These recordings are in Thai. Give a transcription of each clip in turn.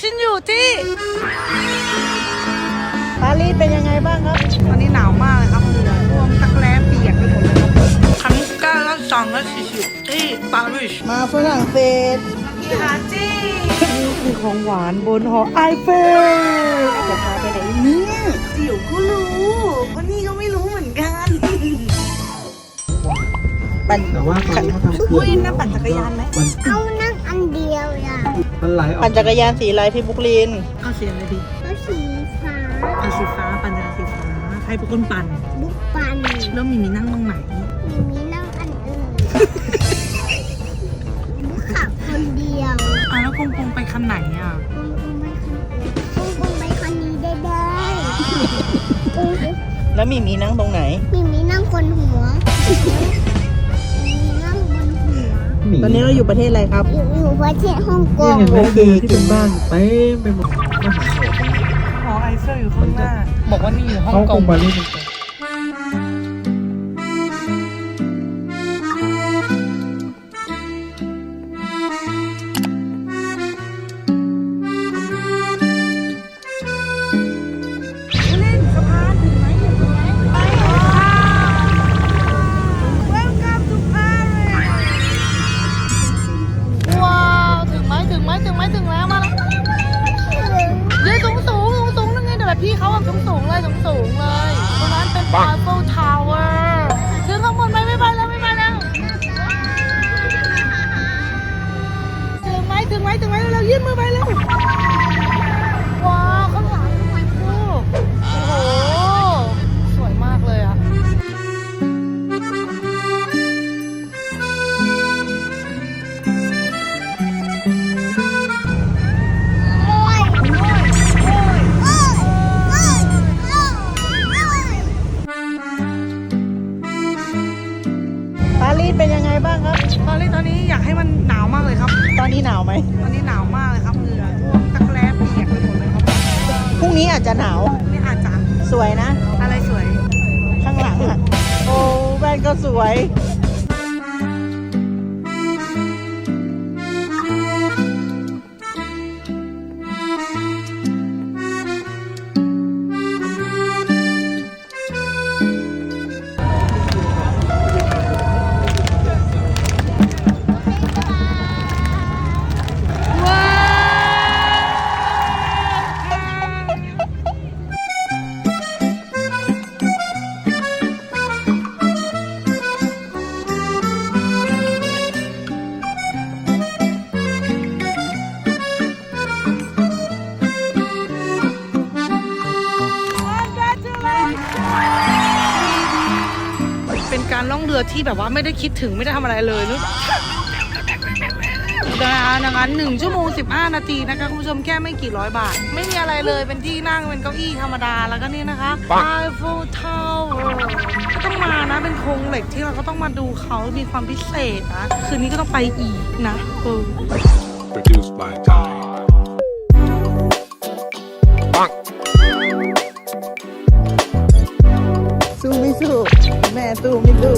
ฉันอยู่ที่ปารีสเป็นยังไงบ้างครับตอนนี้หนาวมากเลยครับเหงื่อท่วมตักแร้เปียกไปหมดเลยครับครั้งที่เก้าและสองและสี่สิบที่ปารีสมาฝรั่งเศสอีฮาจี้นี่คือของหวานบนหอไอเฟลจะพาไปไหนเนี่ยเดี๋ยวก็รู้วันนี้ก็ไม่รู้เหมือนกันปั่นแต่ว่าตอนนี้เขาทำเขื่อุ้อยนน่าปั่นจักรยานไหมมันเอา มันไหลออปั่กนจักรยานสีอะไรพี่บุกลินเอาสีอะไรดีก็สีฟ้าเอาสีฟ้าปั่นจักรยานสีฟ้าใครเป็นคนปั่นบุกปันแล้วมีมีนั่งตรงไหนมีมีนั่งอันอื่นบุกขับคนเดียวอะแล้วคงคงไปคันไหนอะคงคงไปคันคงคงไปคันนี้ได้ได้คงแล้วมีมีนั่งตรงไหน มีมีนั่งบนหัวมีนั่งบนหัว หมีตอนนี้เราอยู่ประเทศอะไรครับ อยู่อยู่ประเทศฮ่องกนี่งเห็นไหมคือที่เป็นบ้านเต็มไปหมดมหาสมุทรหอไอเฟลอยู่ข้างหน้า บอกว่านี่อยู่ฮ่องเขากคงงบาลีเป็น ไหมถึงไหมถึงแล้วมาแล้วเดี๋ยวสูงสูงสูงสูงนั่นไงแต่แบบพี่เขาแบบสูงสูงเลยสูงสูงเลยตรงนั้นเป็น Eiffel Tower ถึงข้างบนไหมไม่ไปแล้วไม่ไปแล้วถึงไหมถึงไหมถึงไหมเรายื่นมือไปเร็วว้ จจะหนาวนี่อาจจะสวยนะ อะไรสวย ข้างหลังอะโอ้แว่นก็สวย รล่องเรือที่แบบว่าไม่ได้คิดถึงไม่ได้ทำอะไรเลยนึกดังนั้นหนึ่งชั่วโมงสิบห้านาทีนะคะคุณผู้ชมแค่ไม่กี่ร้อยบาท ไม่มีอะไรเลยเป็นที่นั่งเป็นเก้าอี้ธรรมดาแล้วก็นี่นะคะ Eiffel Tower ก็ต้องมานะเป็นโครงเหล็กที่เราก็ต้องมาดูเขามีความพิเศษนะ คืนนี้ก็ต้องไปอีกนะเออ produced by Tide. สู้ไม่สู้แม่ สู้ไม่สู้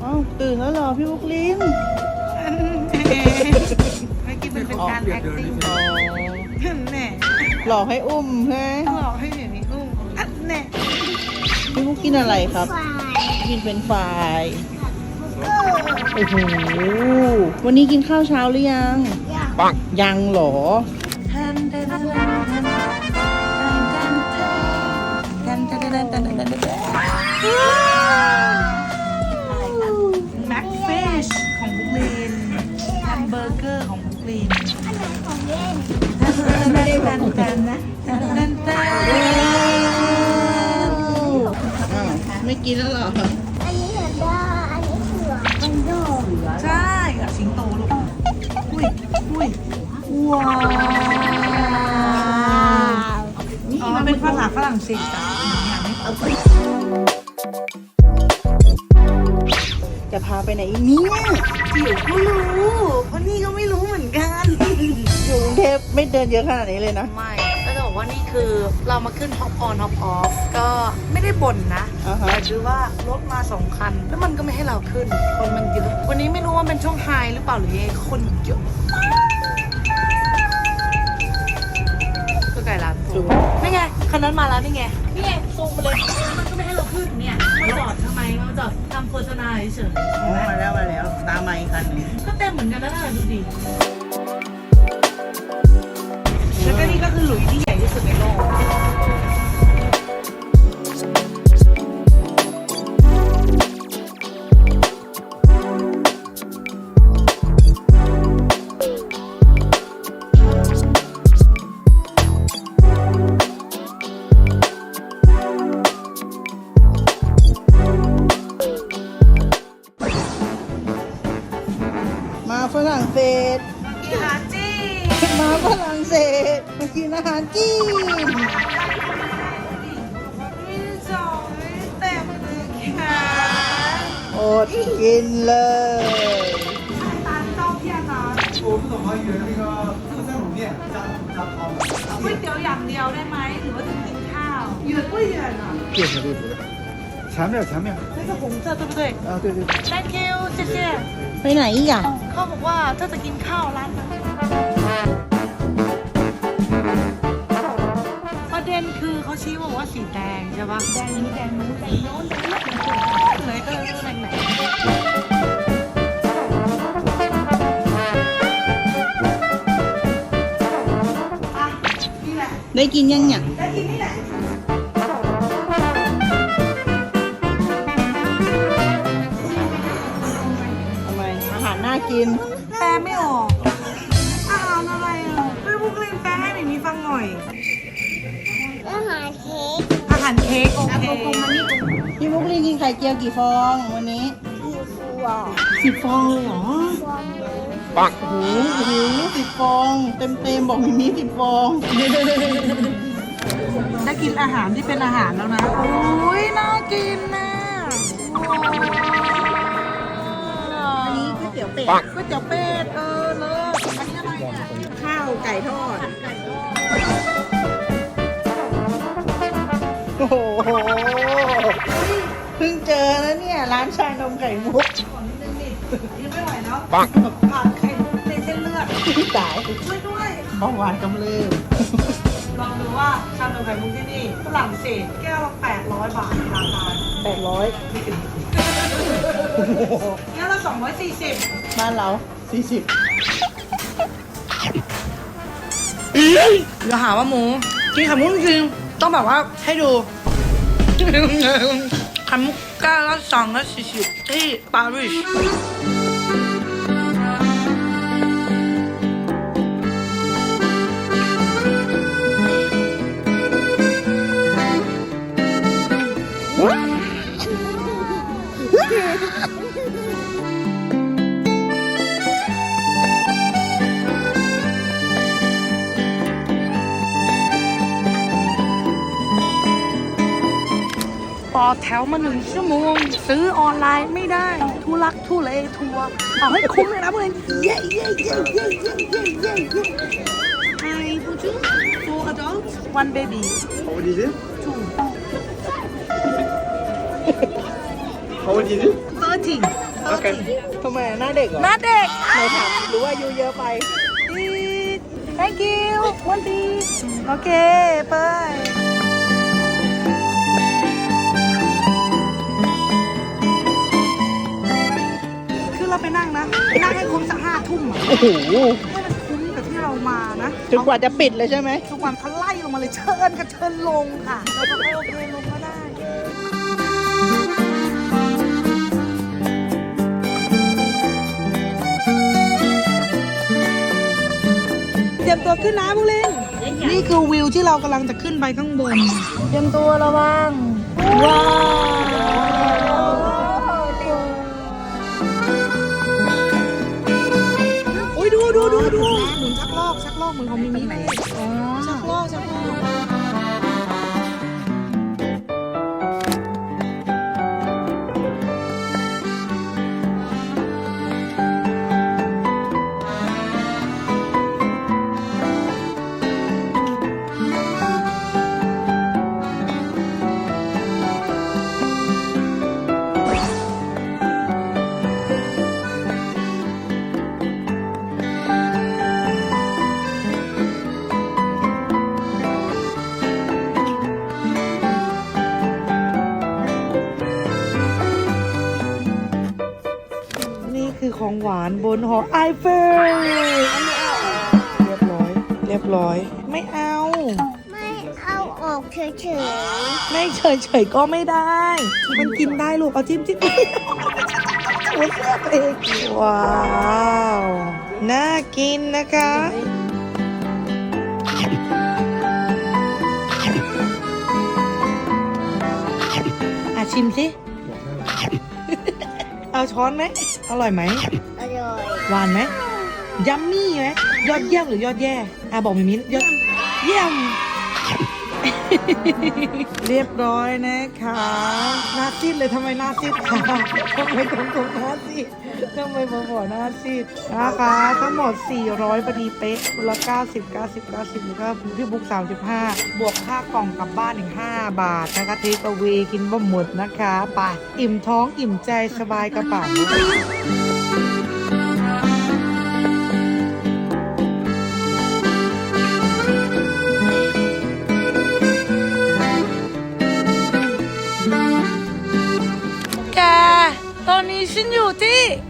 เอ้าตื่นแล้วเหรอพี่บุกลินไม่กินเป็นการ acting อ๋อแน่หลอกให้อุ้มใช่ไหมหลอกให้เห็นนี่อุ้มอันแน่พี่บุกกินอะไรครับฝ่ายกินเป็นไฟรายโอ้โหวันนี้กินข้าวเช้าหรือยัง ยังเหรอ แม็กฟิชของบุกลีนแฮมเบอร์เกอร์ของบุกลีนของเล่นไม่ได้กันกันนะกันกันอ้าวไม่กินแล้วเหรอ อันนี้เห็นว่าอันนี้เสือมันโดดใช่กับสิงโตลูกอุ้ยอุ้ย ว้าวอ๋อมันเป็นภาษาฝรั่งเศสจ้ะอย่างนี้จะพาไปไหนอีกเนี่ยเดี๋ยวก็รู้เพราะนี่ก็ไม่รู้เหมือนกันอยู่กรุงเทพไม่เดินเยอะขนาดนี้เลยนะ ไม่ก็จะบอกว่านี่คือเรามาขึ้นฮอปออนฮอปออฟก็ไม่ได้บ่นนะอ่าฮะ แต่คือว่ารถมาสองคัน แล้วมันก็ไม่ให้เราเราขึ้น คนมันเยอะ วันนี้ไม่รู้ว่าเป็นช่วงไฮหรือเปล่าหรือยังไงคนเยอะก็ไก่ ลาตูนี่ไงคันนั้นมาแล้วนี่ไง นี่ไงซูมมาเลยมันก็ไม่ให้เราขึ้นเนี่ยมาจอดทำไมมาจอดทำโฆษณาเฉยโอ้มาแล้วมาแล้ว ตามมาอีกคันหนึงๆก็เต็มเหมือนกันนะน่ะดูดิแล้วก็นี่ก็คือหลุยที่ใหญ่ที่สุดในโลก ดกินเลย ตาที่ต้องเที่ยงนะ 我不懂华语的那个特三卤面加加汤的。 เอาก๋วยเตี๋ยวอย่างเดียวได้ไหมหรือว่าจะกินข้าวเหยื่อก็เหยื่อน่ะ 对对对对，前面前面。那个红色对不对啊，对对对。 Thank you 谢谢 ไปไหนอีกอ่ะ เขาบอกว่าถ้าจะกินข้าวร้านนั้นประเด็นคือเขาชี้บอกว่าสีแดงใช่ปะแดงนี้แดงนู้นแดงโน้นแดงนี้เลยก็เลยไม่รู้แดง ได้กินยังเนี่ยได้กินนี่แหละทำไมอาหารน่ากิน แปลไม่ออกอาหารอะไรอะเฮ้ยพวกเล่นแปลให้หน่อยมีฟังหน่อย อาหารเค้กอาหารเค้กโอเคพี่มุกลินกินไข่เจียวกี่ฟองวันนี้อยู่ครัวสิบฟองเลยเหรอ ครัวหมูโอ้โหโอ้โหสิบฟอง เต็มเต็มๆบอกมีมีสิบฟอง ได้กินอาหารที่เป็นอาหารแล้วนะโอ้ยน่ากินนะอันนี้ก๋วยเตี๋ยวเป็ดก๋วยเตี๋ยวเป็ดเออเลิศอันนี้อะไรเนี่ยข้าวไก่ทอด โอ้โหเพิ่งเจอแล้วเนี่ย ร้านชานมไข่มุกยังไม่ไหวแล้วปัง ผ่านไข่มุกในเส้นเลือด ตายช่วยด้วยเบาหวานกำเริบลองดูว่าชานมไข่มุกที่นี่ฝรั่งเศสแก้วละ800 บาทราคาแปดร้อยแก้วละ240บ้านเราสี่สิบอย่าหาว่าหมูกินไข่มุกจริงๆต้องแบบว่าให้ดูไข่มุกแก้วละ240ที่ปารีส ต่อแถวมาหนึ่งชั่วโมง ซื้อออนไลน์ไม่ได้ ทุลักทุเลทัวร์เอาให้คุ้มเลยนะเพื่อนเย้เย้เย้เย้เย้เย้เย้เย้ Hi, would you? Two adults, one baby. How old is it? Two. How old is it? Thirteen. Okay. ทำไมหน้าเด็กเหรอหน้าเด็กไหนถามหรือว่าอายุเยอะไป Thank you วันดี โอเค ไป คือเราไปนั่งนะ นั่งให้คุ้มสักห้าทุ่มอะโอ้โหให้มันคุ้มกับที่เรามานะจนกว่าจะปิดเลยใช่ไหม ทุกวันเขาไล่ลงมาเลยเชิญกับเชิญลงค่ะแล้วก็โอเคลง รียมตัวขึ้นนะพวกลินนี่คือวิวที่เรากำลังจะขึ้นไปข้างบน เตรียมตัวระวัง ว้าวโอ้ยดูดูดูดูหมุนชักลอกชักลอกเหมือนของมิมิเลยอ๋อชักลอกชักลอกานบนหอไอเฟลเรียบร้อย เรียบร้อย ไม่เอา ไม่เอาออกเฉยไม่เฉยเฉยๆก็ไม่ได้ มันกินได้ลูก เอาจิ้มจิ้มหัวเสื้อตัวเองว้าว น่ากินนะคะ อะชิมสิ เอาช้อนไหม อร่อยไหม ร่อยหวานไหมยัมมี่ไหมยอดเยี่ยมหรือยอดแย่อะบอกมิมิยอดเยี่ยม เรียบร้อยนะคะหน้าซีดเลยทำไมหน้าซีดคะทำไมตรงตรงๆหน้าซีดทำไมบอบอกหน้าซีดนะคะ ทั้งหมด 400พอดีเป๊ะคนละ90 90 90แล้วก็พี่บุ๊ก35 บวกค่ากล่องกลับบ้านอีก5บาทนะคะเทคเอาเวกินบ่หมดนะคะไปอิ่มท้องอิ่มใจสบายกระเป๋า 신유 티